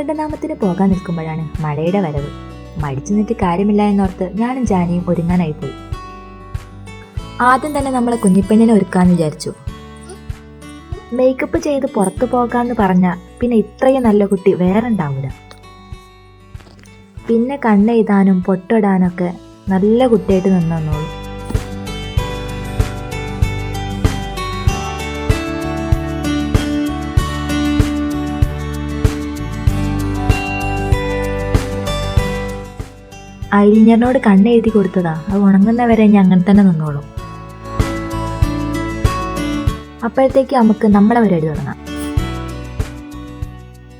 അഖണ്ഡനാമത്തിന് പോകാൻ നിൽക്കുമ്പോഴാണ് മഴയുടെ വരവ്. മടിച്ചു നിന്നിട്ട് കാര്യമില്ല എന്നോർത്ത് ഞാനും ജാനിയും ഒരുങ്ങാനായി പോയി. ആദ്യം തന്നെ നമ്മളെ കുഞ്ഞിപ്പെണ്ണിനെ ഒരുക്കാന്ന് വിചാരിച്ചു. മേക്കപ്പ് ചെയ്ത് പുറത്തു പോകാന്ന് പറഞ്ഞ പിന്നെ ഇത്രയും നല്ല കുട്ടി വേറെ ഉണ്ടാവില്ല പിന്നെ കണ്ണെഴുതാനും പൊട്ടിടാനൊക്കെ നല്ല കുട്ടിയായിട്ട് നിന്നോളൂ. ഐലിഞ്ഞറിനോട് കണ്ണെഴുതി കൊടുത്തതാ. അത് ഉണങ്ങുന്നവരെ ഞാൻ അങ്ങനെ തന്നെ നിന്നോളൂ. അപ്പോഴത്തേക്ക് നമുക്ക് നമ്മളെ പരിപാടി തുടങ്ങാം.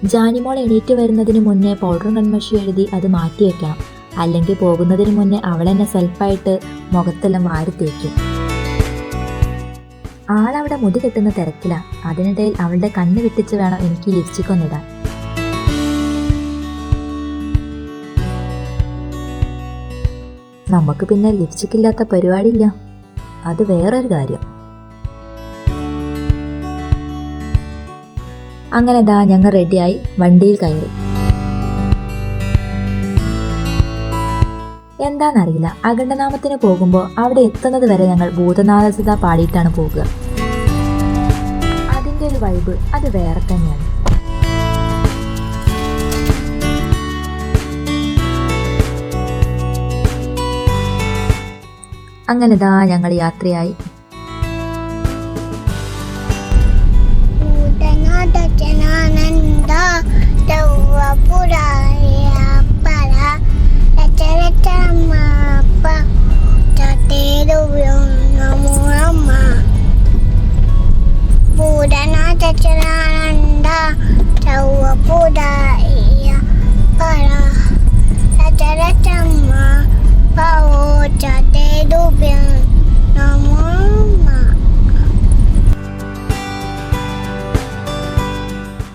ജാനിമോൾ എണീറ്റ് വരുന്നതിന് മുന്നേ പൗഡറും കൺമഷി എഴുതി അത് മാറ്റി വെക്കണം അല്ലെങ്കിൽ പോകുന്നതിന് മുന്നേ അവൾ തന്നെ സെൽഫായിട്ട് മുഖത്തെല്ലാം വാരി തേക്കും. ആളവിടെ മുടി കെട്ടുന്ന തിരക്കിലാണ് അതിനിടയിൽ അവളുടെ കണ്ണ് വെട്ടിച്ച് വേണം എനിക്ക് ലിപ്സ്റ്റിക് ഒന്നിടാൻ നമുക്ക് പിന്നെ ലിപ്സ്റ്റിക് ഇല്ലാത്ത പരിപാടിയില്ല. അത് വേറൊരു കാര്യം. അങ്ങനെ ദാ ഞങ്ങൾ റെഡിയായി വണ്ടിയിൽ കയറി. എന്താണെന്നറിയില്ല അഖണ്ഡനാമത്തിന് പോകുമ്പോൾ അവിടെ എത്തുന്നത് വരെ ഞങ്ങൾ ഭൂതനാദസത പാടിയിട്ടാണ് പോകുക. അതിന്റെ ഒരു വൈബ് അത് വേറെ തന്നെയാണ്. അങ്ങനെ ദാ ഞങ്ങൾ യാത്രയായി.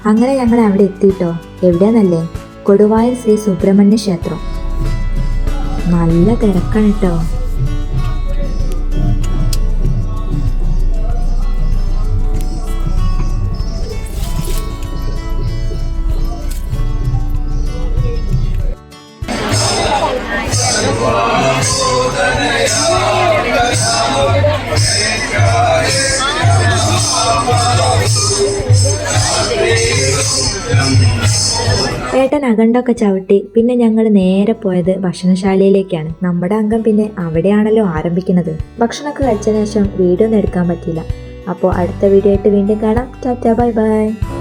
അങ്ങനെ ഞങ്ങൾ അവിടെ എത്തിയിട്ടോ എവിടെയാന്നല്ലേ? കൊടുവായൂർ ശ്രീ സുബ്രഹ്മണ്യ ക്ഷേത്രം. നല്ല തിരക്കാണ് കേട്ടോ ഏട്ടൻ അകണ്ടൊക്കെ ചവിട്ടി. പിന്നെ ഞങ്ങൾ നേരെ പോയത് ഭക്ഷണശാലയിലേക്കാണ്. നമ്മുടെ അംഗം പിന്നെ അവിടെയാണല്ലോ ആരംഭിക്കുന്നത്. ഭക്ഷണമൊക്കെ കഴിച്ചതിന് ശേഷം വീഡിയോ ഒന്നും എടുക്കാൻ പറ്റിയില്ല. അപ്പോൾ അടുത്ത വീഡിയോ ആയിട്ട് വീണ്ടും കാണാം. Tata bye bye.